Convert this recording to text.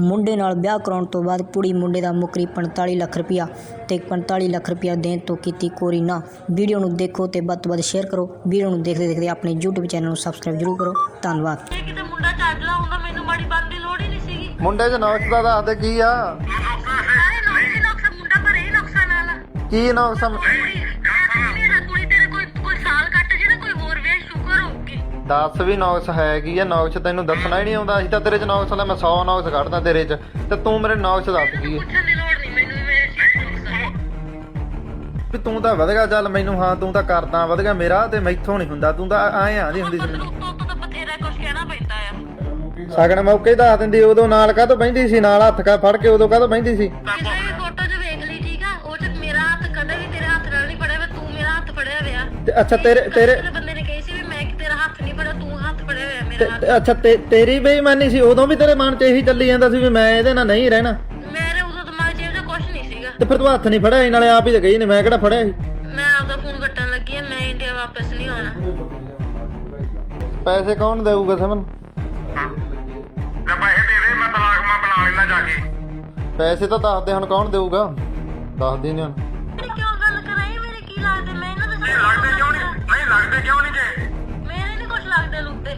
ਮੁੰਡੇ ਨਾਲ ਵਿਆਹ ਕਰਾਉਣ ਤੋਂ ਬਾਅਦ ਕੁੜੀ ਮੁੰਡੇ ਦਾ ਮੁਕਰੀ 45 ਲੱਖ ਰੁਪਇਆ ਤੇ 45 ਲੱਖ ਰੁਪਇਆ ਦੇਣ ਤੋਂ ਕੀਤੀ ਕੋਰੀ ਨਾ। ਵੀਡੀਓ ਨੂੰ ਦੇਖੋ ਤੇ ਵੱਧ ਤੋਂ ਵੱਧ ਸ਼ੇਅਰ ਕਰੋ। ਵੀਡੀਓ ਨੂੰ ਦੇਖਦੇ ਦੇਖਦੇ ਆਪਣੇ YouTube ਚੈਨਲ ਨੂੰ ਸਬਸਕ੍ਰਾਈਬ ਜ਼ਰੂਰ ਕਰੋ। ਧੰਨਵਾਦ। ਕਿਤੇ ਮੁੰਡਾ ਚੱਜਲਾ ਹੁੰਦਾ ਮੈਨੂੰ ਮਾੜੀ ਬਣਨ ਦੀ ਲੋੜ ਹੀ ਨਹੀਂ ਸੀਗੀ। ਮੁੰਡੇ 'ਚ ਨੌਕਸ ਦਾ ਦੇ ਕੀ ਆ? ਸਾਰੇ ਮੁੰਡਾ ਨਾਲ ਕੀ ਨੌਕਸ ਆ? ਦੱਸ ਵੀ ਨੌਕਸ ਹੈਗੀ ਆ ਨੌਕਸ ਤੈਨੂੰ ਦੱਸਣਾ ਹੀ ਨਹੀਂ ਆਉਂਦਾ। ਅਸੀਂ ਤਾਂ ਤੇਰੇ ਚ ਨੌਕਸ ਲੈ ਮੈਂ 100 ਨੌਕਸ ਕੱਢਦਾ ਤੇਰੇ ਚ ਤੇ ਤੂੰ ਮੇਰੇ ਨੌਕਸ ਦੱਸ ਗਈ ਪੁੱਛਣ ਵੀ ਤੂੰ ਤਾਂ ਵਧਗਾ ਚੱਲ ਮੈਨੂੰ ਹਾਂ ਤੂੰ ਤਾਂ ਕਰਦਾ ਵਧਗਾ ਮੇਰਾ ਤੇ ਮੈਥੋਂ ਨਹੀਂ ਹੁੰਦਾ ਤੂੰ ਤਾਂ ਐਂ ਆਂਦੀ ਹੁੰਦੀ ਸੀ ਮੈਨੂੰ। ਤਾਂ ਬਥੇਰਾ ਕੁਝ ਕਹਿਣਾ ਪੈਂਦਾ ਆ। ਸਗਣ ਮੌਕੇ ਹੀ ਦੱਸ ਦਿੰਦੀ ਉਦੋਂ ਨਾਲ ਕਾਹ ਤੋਂ ਬਹਿੰਦੀ ਸੀ ਨਾਲ ਹੱਥ ਕਾ ਫੜ ਕੇ ਉਦੋਂ ਕਾਹ ਤੋਂ ਬਹਿੰਦੀ ਸੀ ਅੱਛਾ ਤੇਰੇ ਤੇਰੇ ਮੇਰਾ ਹੱਥ ਤੇ ਅੱਛਾ ਤੇ- ਤੇਰੀ ਬੇਈਮਾਨੀ ਸੀ ਉਦੋਂ ਵੀ ਤੇਰੇ ਮਨ 'ਚ ਇਹੀ ਚੱਲੀ ਜਾਂਦਾ ਸੀ ਵੀ ਮੈਂ ਇਹਦੇ ਨਾਲ ਨਹੀਂ ਰਹਿਣਾ। ਮੇਰੇ ਉਦੋਂ ਦਿਮਾਗ 'ਚ ਇਹੋ ਕੁਝ ਨਹੀਂ ਸੀਗਾ। ਤੇ ਫਿਰ ਤੂੰ ਹੱਥ ਨਹੀਂ ਫੜਿਆ ਸੀ, ਨਾਲੇ ਆਪ ਹੀ ਤਾਂ ਗਈ ਨੇ ਮੈਂ ਕਿਹੜਾ ਫੜਿਆ ਸੀ? ਮੈਂ ਆਪਦਾ ਫੋਨ ਕੱਟਣ ਲੱਗੀ ਆ ਮੈਂ ਇੰਡੀਆ ਵਾਪਸ ਨਹੀਂ ਆਉਣਾ। ਪੈਸੇ ਕੌਣ ਦੇਊਗਾ ਸਮਨ ਤੇ ਪੈਸੇ ਦੇ ਦੇ ਮੈਂ ਤਲਾਕ ਮੈਂ ਬੁਲਾ ਲੈਣਾ ਜਾ ਕੇ। ਪੈਸੇ ਤਾਂ ਦੱਸ ਦੇ ਹੁਣ ਕੌਣ ਦੇਊਗਾ? ਦੱਸ ਦੇ ਨਹੀਂ ਹੁਣ। ਮੇਰੀ ਕਿਉਂ ਗੱਲ ਕਰਾਈ ਮੇਰੇ ਕੀ ਲੱਗਦੇ? ਮੈਂ ਇਹਨਾਂ ਦੇ ਨਹੀਂ ਲੱਗਦੇ ਕਿਉਂ ਨਹੀਂ ਨਹੀਂ ਲੱਗਦੇ ਕਿਉਂ ਨਹੀਂ ਜੇ? ਮੇਰੇ ਨਹੀਂ ਕੁਝ ਲੱਗਦੇ ਲੁੱਤੇ